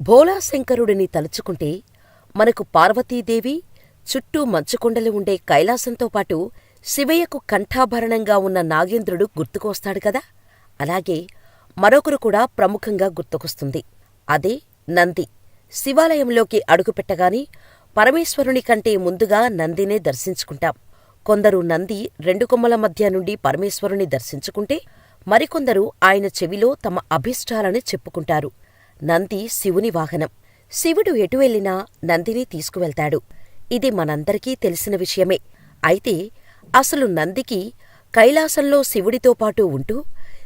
భోళాశంకరుడిని తలుచుకుంటే మనకు పార్వతీదేవి చుట్టూ మంచుకొండలు ఉండే కైలాసంతో పాటు శివయ్యకు కంఠాభరణంగా ఉన్న నాగేంద్రుడు గుర్తుకొస్తాడు కదా? అలాగే మరొకరు కూడా ప్రముఖంగా గుర్తుకొస్తుంది. అదే నంది. శివాలయంలోకి అడుగుపెట్టగాని పరమేశ్వరుని కంటే ముందుగా నందినే దర్శించుకుంటాం. కొందరు నంది రెండు కొమ్మల మధ్య నుండి పరమేశ్వరుని దర్శించుకుంటే మరికొందరు ఆయన చెవిలో తమ అభిష్టాలని చెప్పుకుంటారు. నంది శివుని వాహనం. శివుడు ఎటు వెళ్ళినా నందిని తీసుకువెళ్తాడు. ఇది మనందరికీ తెలిసిన విషయమే. అయితే అసలు నందికి కైలాసంలో శివుడితో పాటు ఉంటూ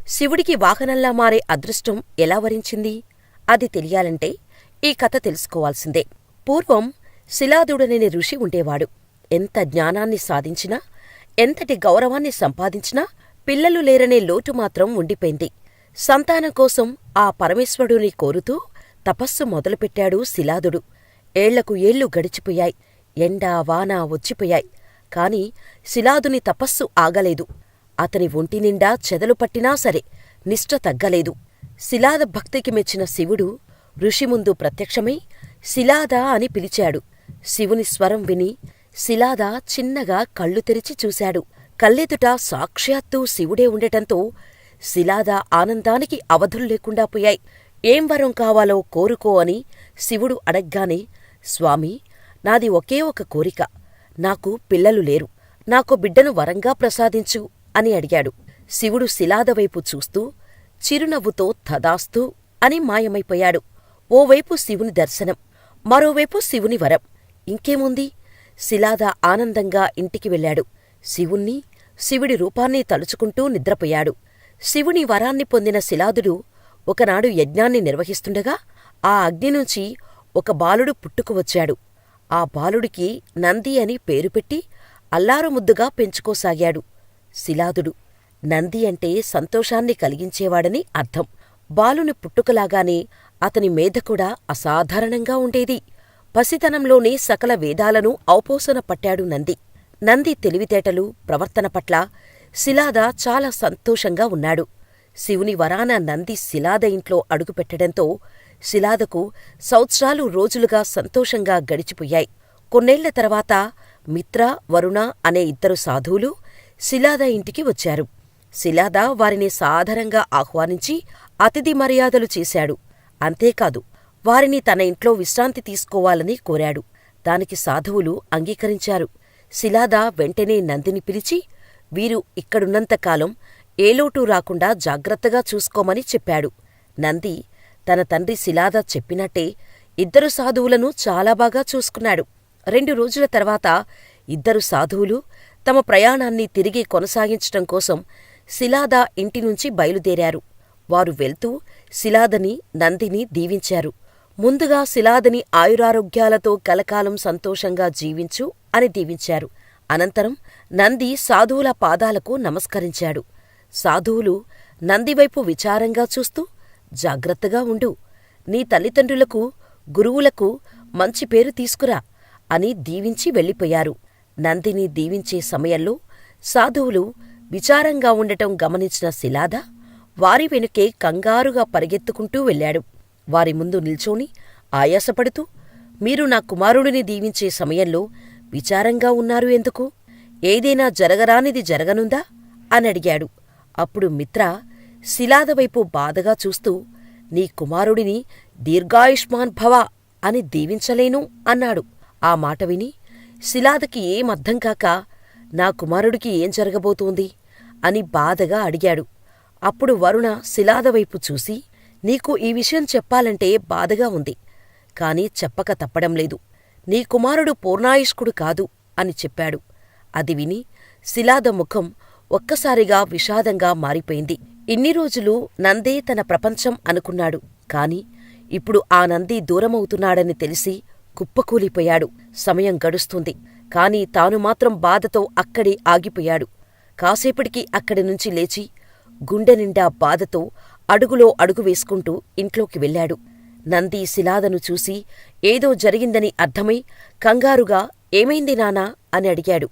శివుడికి వాహనంలా మారే అదృష్టం ఎలా వరించింది? అది తెలియాలంటే ఈ కథ తెలుసుకోవాల్సిందే. పూర్వం శిలాదుడననే ఋషి ఉండేవాడు. ఎంత జ్ఞానాన్ని సాధించినా ఎంతటి గౌరవాన్ని సంపాదించినా పిల్లలు లేరనే లోటు మాత్రం ఉండిపోయింది. సంతానం కోసం ఆ పరమేశ్వరుని కోరుతూ తపస్సు మొదలుపెట్టాడు శిలాదుడు. ఏళ్ళకు ఏళ్ళు గడిచిపోయాయి. ఎండా వాన వచ్చిపోయాయి. కాని శిలాదుని తపస్సు ఆగలేదు. అతని ఒంటినిండా చెదలు పట్టినా సరే నిష్ఠ తగ్గలేదు. శిలాద భక్తికి మెచ్చిన శివుడు ఋషి ముందు ప్రత్యక్షమై శిలాద అని పిలిచాడు. శివుని స్వరం విని శిలాద చిన్నగా కళ్ళు తెరిచి చూశాడు. కళ్ళెదుట సాక్షాత్తూ శివుడే ఉండటంతో శిలాద ఆనందానికి అవధులు లేకుండా పోయాయి. ఏం వరం కావాలో కోరుకో అని శివుడు అడగ్గానే స్వామీ నాది ఒకే ఒక కోరిక. నాకు పిల్లలు లేరు. నాకు బిడ్డను వరంగా ప్రసాదించు అని అడిగాడు. శివుడు శిలాదవైపు చూస్తూ చిరునవ్వుతో తదాస్తూ అని మాయమైపోయాడు. ఓవైపు శివుని దర్శనం మరోవైపు శివుని వరం. ఇంకేముంది? శిలాద ఆనందంగా ఇంటికి వెళ్ళాడు. శివుణ్ణి శివుడి రూపాన్ని తలుచుకుంటూ నిద్రపోయాడు. శివుని వరాన్ని పొందిన శిలాదుడు ఒకనాడు యజ్ఞాన్ని నిర్వహిస్తుండగా ఆ అగ్ని నుంచి ఒక బాలుడు పుట్టుకువచ్చాడు ఆ బాలుడికి నంది అని పేరు పెట్టి అల్లారుముద్దుగా పెంచుకోసాగాడు శిలాదుడు. నంది అంటే సంతోషాన్ని కలిగించేవాడని అర్థం. బాలుని పుట్టుకలాగానే అతని మేధ కూడా అసాధారణంగా ఉండేది. పసితనంలోనే సకల వేదాలను ఔపోసన పట్టాడు నంది. నంది తెలివితేటలు ప్రవర్తన పట్ల శిలాద చాలా సంతోషంగా ఉన్నాడు. శివుని వరాన నంది శిలాద ఇంట్లో అడుగుపెట్టడంతో శిలాదకు సంవత్సరాలు రోజులుగా సంతోషంగా గడిచిపోయాయి. కొన్నేళ్ళ తర్వాత మిత్ర వరుణ అనే ఇద్దరు సాధువులు శిలాద ఇంటికి వచ్చారు. శిలాద వారిని సాధారణంగా ఆహ్వానించి అతిథి మర్యాదలు చేశాడు. అంతేకాదు వారిని తన ఇంట్లో విశ్రాంతి తీసుకోవాలని కోరాడు. దానికి సాధువులు అంగీకరించారు. శిలాద వెంటనే నందిని పిలిచి వీరు ఇక్కడున్నంతకాలం ఏలోటూ రాకుండా జాగ్రత్తగా చూసుకోమని చెప్పాడు. నంది తన తండ్రి శిలాద చెప్పినట్టే ఇద్దరు సాధువులను చాలా బాగా చూసుకున్నాడు. రెండు రోజుల తర్వాత ఇద్దరు సాధువులు తమ ప్రయాణాన్ని తిరిగి కొనసాగించటం కోసం శిలాద ఇంటినుంచి బయలుదేరారు. వారు వెళ్తూ శిలాదని నందిని దీవించారు. ముందుగా శిలాదని ఆయురారోగ్యాలతో కలకాలం సంతోషంగా జీవించు అని దీవించారు. అనంతరం నంది సాధువుల పాదాలకు నమస్కరించాడు. సాధువులు నందివైపు విచారంగా చూస్తూ జాగ్రత్తగా ఉండు. నీ తల్లిదండ్రులకు గురువులకు మంచి పేరు తీసుకురా అని దీవించి వెళ్ళిపోయారు. నందిని దీవించే సమయంలో సాధువులు విచారంగా ఉండటం గమనించిన శిలాద వారి వెనుకే కంగారుగా పరిగెత్తుకుంటూ వెళ్ళాడు. వారి ముందు నిల్చోని ఆయాసపడుతూ మీరు నా కుమారుడిని దీవించే సమయంలో విచారంగా ఉన్నారు ఎందుకు? ఏదైనా జరగరానిది జరగనుందా? అని అడిగాడు. అప్పుడు మిత్ర శిలాదవైపు బాధగా చూస్తూ నీ కుమారుడిని దీర్ఘాయుష్మాన్ భవ అని దీవించలేను అన్నాడు. ఆ మాట విని శిలాదకి ఏమర్థం కాక నా కుమారుడికి ఏం జరగబోతోంది? అని బాధగా అడిగాడు. అప్పుడు వరుణ శిలాదవైపు చూసి నీకు ఈ విషయం చెప్పాలంటే బాధగా ఉంది కాని చెప్పక తప్పడం లేదు. నీ కుమారుడు పూర్ణాయుష్కుడు కాదు అని చెప్పాడు. అది విని శిలాద ముఖం ఒక్కసారిగా విషాదంగా మారిపోయింది. ఇన్ని రోజులు నందే తన ప్రపంచం అనుకున్నాడు. కాని ఇప్పుడు ఆ నంది దూరమవుతున్నాడని తెలిసి కుప్పకూలిపోయాడు. సమయం గడుస్తుంది. కాని తాను మాత్రం బాధతో అక్కడే ఆగిపోయాడు. కాసేపటికి అక్కడి నుంచి లేచి గుండె నిండా బాధతో అడుగులో అడుగు వేసుకుంటూ ఇంట్లోకి వెళ్ళాడు. నంది శిలాదను చూసి ఏదో జరిగిందని అర్థమై కంగారుగా ఏమైంది నానా? అని అడిగాడు.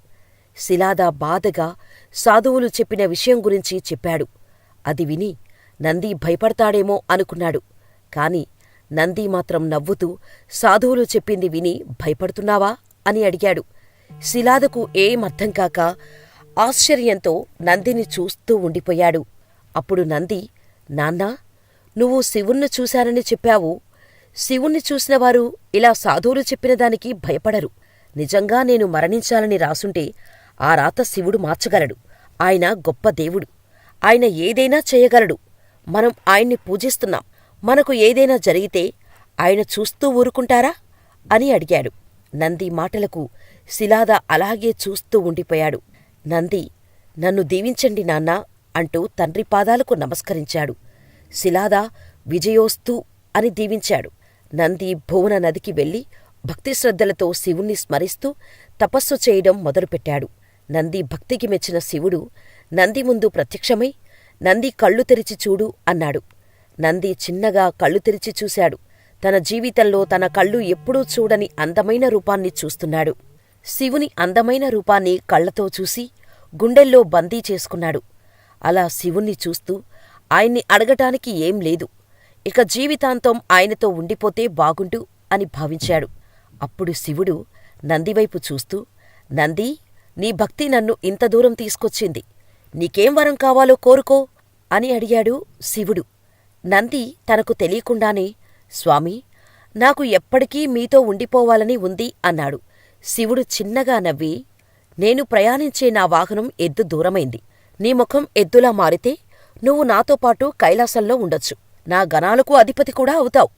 శిలాద బాధగా సాధువులు చెప్పిన విషయం గురించి చెప్పాడు. అది విని నంది భయపడతాడేమో అనుకున్నాడు. కాని నంది మాత్రం నవ్వుతూ సాధువులు చెప్పింది విని భయపడుతున్నావా? అని అడిగాడు. శిలాదకు ఏం అర్థం కాక ఆశ్చర్యంతో నందిని చూస్తూ ఉండిపోయాడు. అప్పుడు నంది నాన్నా నువ్వు శివుణ్ణి చూశానని చెప్పావు. శివుణ్ణి చూసినవారు ఇలా సాధువులు చెప్పిన దానికి భయపడరు. నిజంగా నేను మరణించాలని రాసుంటే ఆ రాత శివుడు మార్చగలడు. ఆయన గొప్ప దేవుడు. ఆయన ఏదైనా చేయగలడు. మనం ఆయన్ని పూజిస్తున్నాం. మనకు ఏదైనా జరిగితే ఆయన చూస్తూ ఊరుకుంటారా? అని అడిగాడు. నంది మాటలకు శిలాద అలాగే చూస్తూ ఉండిపోయాడు. నంది నన్ను దీవించండి నాన్నా అంటూ తండ్రి పాదాలకు నమస్కరించాడు. శిలాద విజయోస్తు అని దీవించాడు. నంది భువన నదికి వెళ్ళి భక్తిశ్రద్ధలతో శివుణ్ణి స్మరిస్తూ తపస్సు చేయడం మొదలుపెట్టాడు. నంది భక్తికి మెచ్చిన శివుడు నంది ముందు ప్రత్యక్షమై నంది కళ్ళు తెరిచి చూడు అన్నాడు. నంది చిన్నగా కళ్ళు తెరిచి చూశాడు. తన జీవితంలో తన కళ్ళు ఎప్పుడూ చూడని అందమైన రూపాన్ని చూస్తున్నాడు. శివుని అందమైన రూపాన్ని కళ్ళతో చూసి గుండెల్లో బందీ చేసుకున్నాడు. అలా శివుణ్ణి చూస్తూ ఆయన్ని అడగటానికి ఏం లేదు. ఇక జీవితాంతం ఆయనతో ఉండిపోతే బాగుండు అని భావించాడు. అప్పుడు శివుడు నందివైపు చూస్తూ నంది నీ భక్తి నన్ను ఇంత దూరం తీసుకొచ్చింది. నీకేం వరం కావాలో కోరుకో అని అడిగాడు శివుడు. నంది తనకు తెలియకుండానే స్వామీ నాకు ఎప్పటికీ మీతో ఉండిపోవాలని ఉంది అన్నాడు. శివుడు చిన్నగా నవ్వి నేను ప్రయాణించే నా వాహనం ఎద్దు దూరమైంది. నీ ముఖం ఎద్దులా మారితే నువ్వు నాతో పాటు కైలాసంలో ఉండొచ్చు. నా గణాలకు అధిపతి కూడా అవుతావు.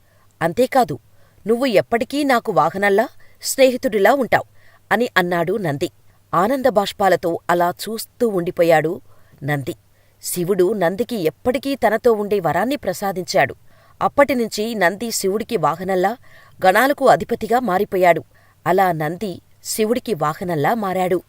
అంతేకాదు నువ్వు ఎప్పటికీ నాకు వాహనల్లా స్నేహితుడిలా ఉంటావు అని అన్నాడు నంది. ఆనందబాష్పాలతో అలా చూస్తూ ఉండిపోయాడు నంది. శివుడు నందికి ఎప్పటికీ తనతో ఉండే వరాన్ని ప్రసాదించాడు. అప్పటినుంచి నంది శివుడికి వాహనల్లా గణాలకు అధిపతిగా మారిపోయాడు. అలా నంది శివుడికి వాహనల్లా మారాడు.